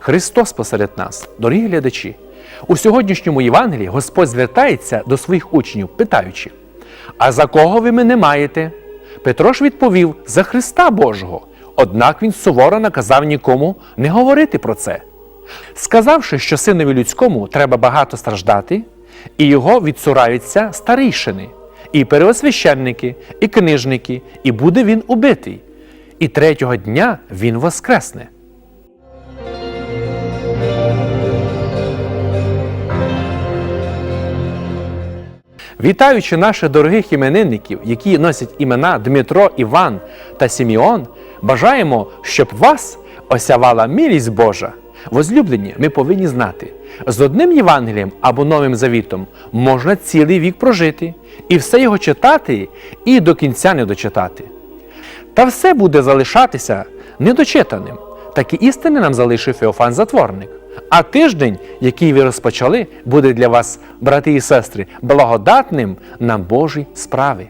Христос посеред нас, дорогі глядачі. У сьогоднішньому Євангелії Господь звертається до своїх учнів, питаючи: А за кого ви мене маєте? Петро ж відповів за Христа Божого. Однак він суворо наказав нікому не говорити про це. Сказавши, що синові людському треба багато страждати, і його відсураються старійшини, і переосвященники, і книжники, і буде він убитий. І третього дня він воскресне. Вітаючи наших дорогих іменинників, які носять імена Дмитро, Іван та Сіміон, бажаємо, щоб вас осявала милість Божа. Возлюблені, ми повинні знати, з одним Євангелієм або Новим Завітом можна цілий вік прожити, і все його читати, і до кінця не дочитати. Та все буде залишатися недочитаним. Такі істини нам залишив Феофан Затворник. А тиждень, який ви розпочали, буде для вас, брати і сестри, благодатним на Божі справи.